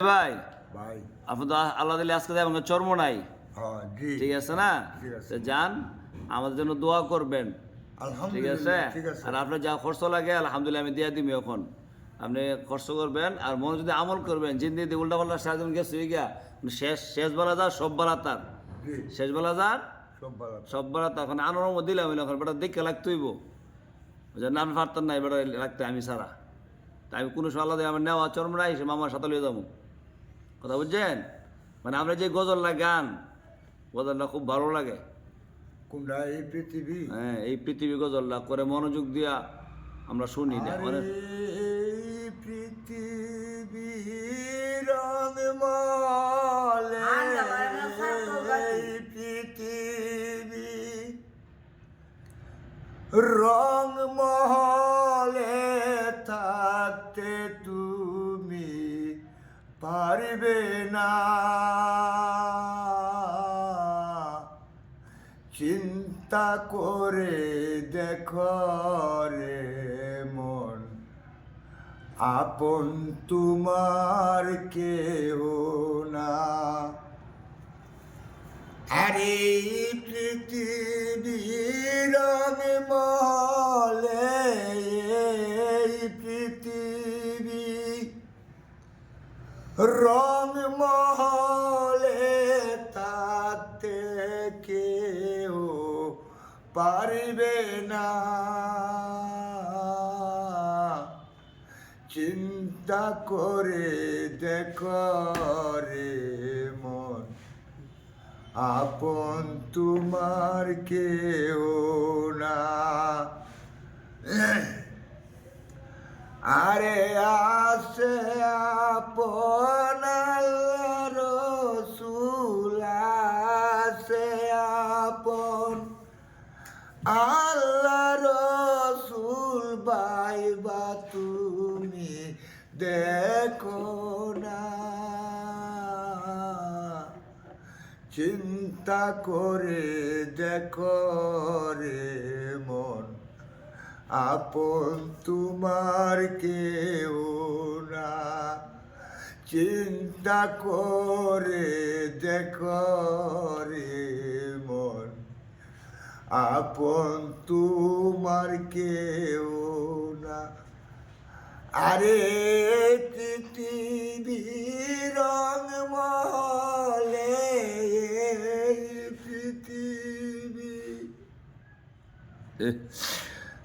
ভাই? ভাই। আপনি তো আল্লাহ দিলে আজকে যাবেন চর্ম নাই। হ্যাঁ ঠিক আছে না? যান আমাদের জন্য দোয়া করবেন। ঠিক আছে? আর আপনার যা খরচ লাগে আলহামদুলিল্লাহ আমি দিয়ে দিবি এখন। আপনি খরচ করবেন আর মনে যদি আমল করবেন উল্টা পাল্টা সারাদিন গেছে হয়ে গিয়া শেষ শেষ বেলা যার সব বেলা তার। শেষ বেলা যার সব বেলা তার। এখন আনোর মধ্যে দিলাম এখন বেটা দেখে লাগতেইব জন্য আমি পারতাম না বেটা রাখতে আমি সারা। তাই আমি কোনো আলাদা আমার নেওয়া চরম নাই সে মামার সাথে লিয়ে যাব। কথা বুঝছেন? মানে আমরা যে গজলটা গান গজলটা খুব ভালো লাগে। কোনটা? এই পৃথিবী? হ্যাঁ এই পৃথিবী গজলটা করে মনোযোগ দিয়া আমরা শুনি না। এই পৃথিবী রঙমলে এই পৃথিবী রঙমহলে পারবে না। চিন্তা করে দেখো রে মন আপন তোমার কেহ না। আরে পৃথিবীর রং মহলে তাতে কেউ পারবে না। চিন্তা করে দেখ রে মন, আপন তোমার কেউ না। আরে আসে আপন রসুল, আসে আপন আল্লাহ রসুল। বাইবা তুমি দেখো না, চিন্তা করে দেখো রে মন। আপন তোমার কেউ না। চিন্তা করে দেখো রে মন। আপন তোমার কেউ না। আরে পৃথিবীর এই পৃথিবী?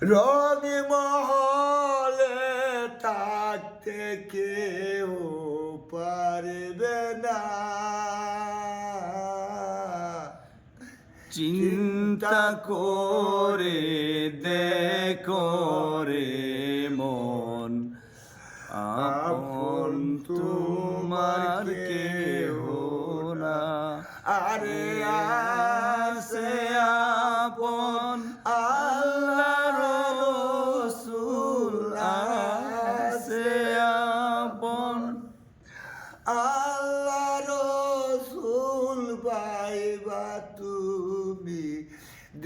রং মহলে থাকতে কেউ পারবে না। চিন্তা করে দেখো রে মন আপন তোমার কেহ না। আরে আসে আল্লাহ রসুল বাইবা তুমি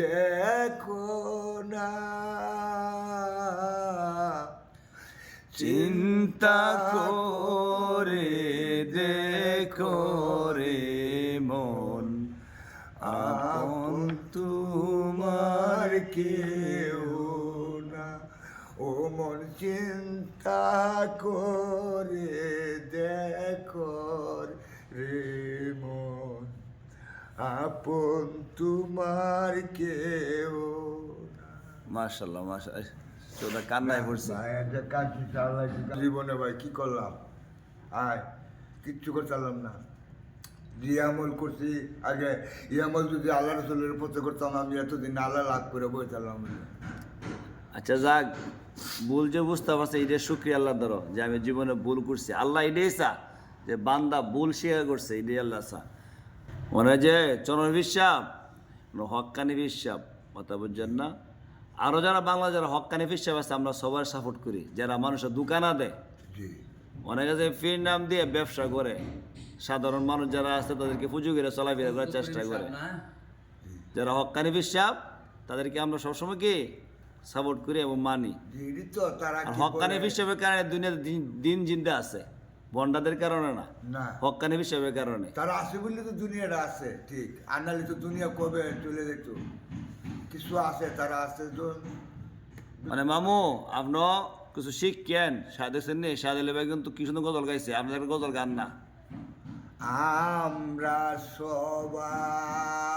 দেখো না। চিন্তা করে দেখো রে মন, আপন তোমার কেউ না। ও মন, চিন্তা করে তোমার কেউ মাশাল্লাহ মাশাল্লাহ চোদা কান্নায় পড়ছে। জীবনে ভাই কি করলাম? আয় কিচ্ছু করতে পারলাম না। রিয়ামল করছি আগে ইয়ামল যদি আল্লাহ রসুলের পথে করতাম আমি এতদিন আল্লাহ লাভ করে বই চালাম। আচ্ছা যাক ভুল যে বুঝতে পারছে এটা শুক্রিয়া আল্লাহ ধরো যে আমি জীবনে ভুল করছি। আল্লাহ এটাই চা যে বান্দা ভুল স্বীকার করছে এটাই আল্লাহ চা। মনে হয় যে চরণ বিশ্বাস হক্কানি বিশ্বাস কথা বুঝছেন না? আরও যারা বাংলা যারা হক্কানি বিশ্বাস আছে আমরা সবার সাপোর্ট করি। যারা মানুষের দোকানা দেয় অনেকে যে ফির নাম দিয়ে ব্যবসা করে। সাধারণ মানুষ যারা আছে তাদেরকে পুজো করে চলাফেরা করার চেষ্টা করে। যারা হক্কানি বিশ্বাস তাদেরকে আমরা সবসময় কি? সাপোর্ট করি এবং মানি। বলে? বিশ্বাসের কারণে দুনিয়াতে দিন- দিন জিন্দা আছে। বন্ডাদের কারণে না না। হকানি হিসেবে কারণে। তারা আছে বললে তো দুনিয়াটা আছে ঠিক। আর নাহলে তো দুনিয়া কবে চলে যেত? কিছু আছে তারা আছে তো। মানে মামু আপনি কিছু শিখকেন সাদেছেন নি সাদেলে ভাই কিন্তু কি সুন্দর গজল গাইছে আপনাদের গজল গান না। আমরা সবাই